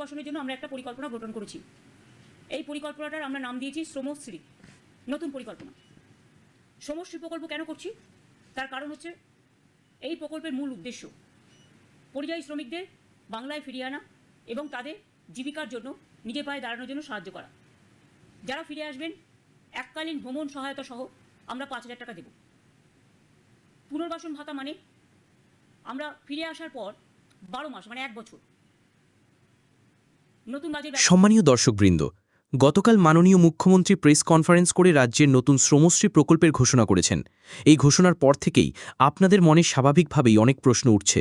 পুনর্বাসনের জন্য আমরা একটা পরিকল্পনা গঠন করেছি। এই পরিকল্পনাটার আমরা নাম দিয়েছি শ্রমশ্রী। নতুন পরিকল্পনা। শ্রমশ্রী প্রকল্প কেন করছি? তার কারণ হচ্ছে এই প্রকল্পের মূল উদ্দেশ্য। পরিযায়ী শ্রমিকদের বাংলায় ফিরিয়ে আনা এবং তাদের জীবিকার জন্য নিজে পায়ে দাঁড়ানোর জন্য সাহায্য করা। যারা ফিরে আসবেন, এককালীন ভ্রমণ সহায়তা সহ আমরা পাঁচ হাজার টাকা দেব। পুনর্বাসন ভাতা মানে আমরা ফিরে আসার পর বারো মাস মানে এক বছর সম্মানীয় দর্শকবৃন্দ, গতকাল মাননীয় মুখ্যমন্ত্রী প্রেস কনফারেন্স করে রাজ্যের নতুন শ্রমশ্রী প্রকল্পের ঘোষণা করেছেন। এই ঘোষণার পর থেকেই আপনাদের মনে স্বাভাবিকভাবেই অনেক প্রশ্ন উঠছে।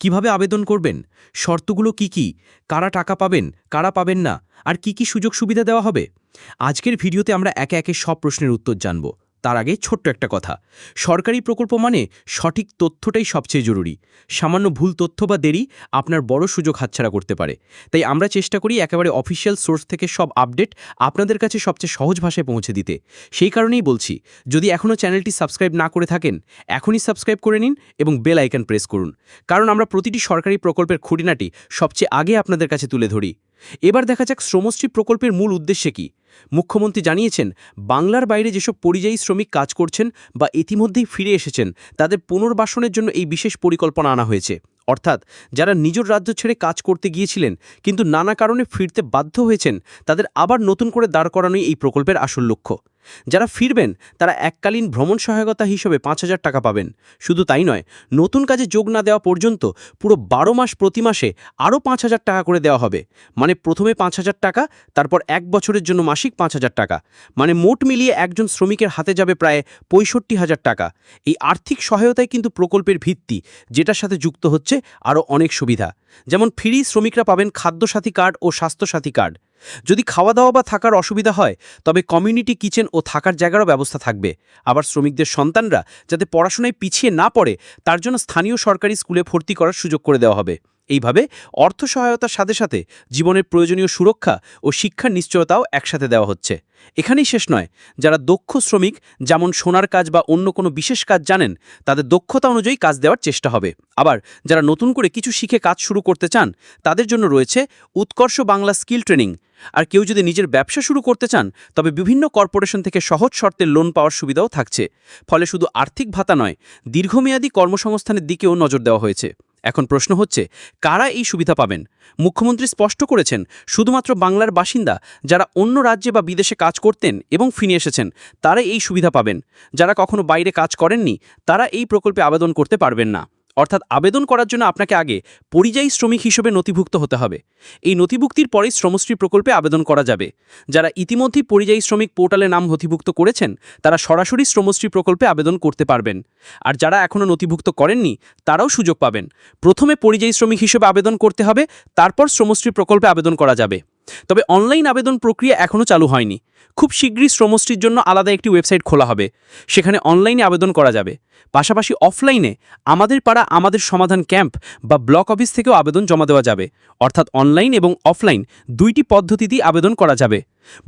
কীভাবে আবেদন করবেন? শর্তগুলো কি কি? কারা টাকা পাবেন? কারা পাবেন না? আর কি কি সুযোগ সুবিধা দেওয়া হবে? আজকের ভিডিওতে আমরা একে একে সব প্রশ্নের উত্তর জানব। তার আগে ছোট্ট একটা কথা। সরকারি প্রকল্প মানে সঠিক তথ্যটাই সবচেয়ে জরুরি। সামান্য ভুল তথ্য বা দেরি আপনার বড় সুযোগ হাতছাড়া করতে পারে। তাই আমরা চেষ্টা করি একেবারে অফিসিয়াল সোর্স থেকে সব আপডেট আপনাদের কাছে সবচেয়ে সহজ ভাষায় পৌঁছে দিতে। সেই কারণেই বলছি, যদি এখনও চ্যানেলটি সাবস্ক্রাইব না করে থাকেন, এখনই সাবস্ক্রাইব করে নিন এবং বেল আইকন প্রেস করুন। কারণ আমরা প্রতিটি সরকারি প্রকল্পের খুঁটিনাটি সবচেয়ে আগে আপনাদের কাছে তুলে ধরি। এবার দেখা যাক শ্রমশ্রী প্রকল্পের মূল উদ্দেশ্যে কি? মুখ্যমন্ত্রী জানিয়েছেন, বাংলার বাইরে যেসব পরিযায়ী শ্রমিক কাজ করছেন বা ইতিমধ্যেই ফিরে এসেছেন, তাদের পুনর্বাসনের জন্য এই বিশেষ পরিকল্পনা আনা হয়েছে। অর্থাৎ, যারা নিজের রাজ্য ছেড়ে কাজ করতে গিয়েছিলেন, কিন্তু নানা কারণে ফিরতে বাধ্য হয়েছেন, তাদের আবার নতুন করে দাঁড় করানোই এই প্রকল্পের আসল লক্ষ্য। যারা ফিরবেন, তারা এককালীন ভ্রমণ সহায়তা হিসেবে পাঁচ হাজার টাকা পাবেন। শুধু তাই নয়, নতুন কাজে যোগ না দেওয়া পর্যন্ত পুরো বারো মাস প্রতি মাসে আরও পাঁচ হাজার টাকা করে দেওয়া হবে। মানে প্রথমে পাঁচ হাজার টাকা, তারপর এক বছরের জন্য মাসিক পাঁচ হাজার টাকা। মানে মোট মিলিয়ে একজন শ্রমিকের হাতে যাবে প্রায় পঁয়ষট্টি হাজার টাকা। এই আর্থিক সহায়তাই কিন্তু প্রকল্পের ভিত্তি, যেটার সাথে যুক্ত হচ্ছে আরও অনেক সুবিধা। যেমন ফ্রি শ্রমিকরা পাবেন খাদ্যসাথী কার্ড ও স্বাস্থ্যসাথী কার্ড। যদি খাওয়া দাওয়া বা থাকার অসুবিধা হয়, তবে কমিউনিটি কিচেন ও থাকার জায়গারও ব্যবস্থা থাকবে। আবার শ্রমিকদের সন্তানরা যাতে পড়াশোনায় পিছিয়ে না পড়ে, তার জন্য স্থানীয় সরকারি স্কুলে ভর্তি করার সুযোগ করে দেওয়া হবে। এইভাবে অর্থ সহায়তার সাথে সাথে জীবনের প্রয়োজনীয় সুরক্ষা ও শিক্ষার নিশ্চয়তাও একসাথে দেওয়া হচ্ছে। এখানেই শেষ নয়, যারা দক্ষ শ্রমিক, যেমন সোনার কাজ বা অন্য কোনো বিশেষ কাজ জানেন, তাদের দক্ষতা অনুযায়ী কাজ দেওয়ার চেষ্টা হবে। আবার যারা নতুন করে কিছু শিখে কাজ শুরু করতে চান, তাদের জন্য রয়েছে উৎকর্ষ বাংলা স্কিল ট্রেনিং। আর কেউ যদি নিজের ব্যবসা শুরু করতে চান, তবে বিভিন্ন কর্পোরেশন থেকে সহজ শর্তে লোন পাওয়ার সুবিধাও থাকছে। ফলে শুধু আর্থিক ভাতা নয়, দীর্ঘমেয়াদী কর্মসংস্থানের দিকেও নজর দেওয়া হয়েছে। এখন প্রশ্ন হচ্ছে, কারা এই সুবিধা পাবেন? মুখ্যমন্ত্রী স্পষ্ট করেছেন, শুধুমাত্র বাংলার বাসিন্দা যারা অন্য রাজ্যে বা বিদেশে কাজ করতেন এবং ফিরে এসেছেন, তারা এই সুবিধা পাবেন। যারা কখনো বাইরে কাজ করেননি, তারা এই প্রকল্পে আবেদন করতে পারবেন না। অর্থাৎ আবেদন করার জন্য আপনাকে আগে পরিযায়ী শ্রমিক হিসেবে নথিভুক্ত হতে হবে। এই নথিভুক্তির পরেই শ্রমশ্রী প্রকল্পে আবেদন করা যাবে। যারা ইতিমধ্যেই পরিযায়ী শ্রমিক পোর্টালে নাম নথিভুক্ত করেছেন, তারা সরাসরি শ্রমশ্রী প্রকল্পে আবেদন করতে পারবেন। আর যারা এখনও নথিভুক্ত করেননি, তারাও সুযোগ পাবেন। প্রথমে পরিযায়ী শ্রমিক হিসেবে আবেদন করতে হবে, তারপর শ্রমশ্রী প্রকল্পে আবেদন করা যাবে। তবে অনলাইন আবেদন প্রক্রিয়া এখনও চালু হয়নি। খুব শীঘ্রই শ্রমশ্রীর জন্য আলাদা একটি ওয়েবসাইট খোলা হবে। সেখানে অনলাইনে আবেদন করা যাবে। পাশাপাশি অফলাইনে আমাদের পাড়া, আমাদের সমাধান ক্যাম্প বা ব্লক অফিস থেকেও আবেদন জমা দেওয়া যাবে। অর্থাৎ অনলাইন এবং অফলাইন দুইটি পদ্ধতিতেই আবেদন করা যাবে।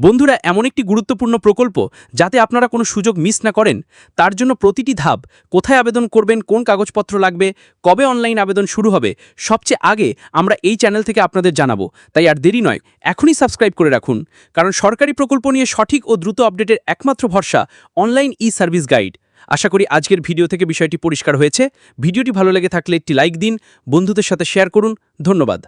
বন্ধুরা, এমন একটি গুরুত্বপূর্ণ প্রকল্প যাতে আপনারা কোনো সুযোগ মিস না করেন। তার জন্য প্রতিটি ধাপ কোথায় আবেদন করবেন, কোন কাগজপত্র লাগবে, কবে অনলাইন আবেদন শুরু হবে, সবচেয়ে আগে আমরা এই চ্যানেল থেকে আপনাদের জানাব। তাই আর দেরি নয়, এখনই সাবস্ক্রাইব করে রাখুন। কারণ সরকারি প্রকল্প নিয়ে সঠিক ও দ্রুত আপডেটের একমাত্র ভরসা অনলাইন ই সার্ভিস গাইড। আশা করি আজকের ভিডিও থেকে বিষয়টি পরিষ্কার হয়েছে। ভিডিওটি ভালো লেগে থাকলে একটি লাইক দিন, বন্ধুদের সাথে শেয়ার করুন। ধন্যবাদ।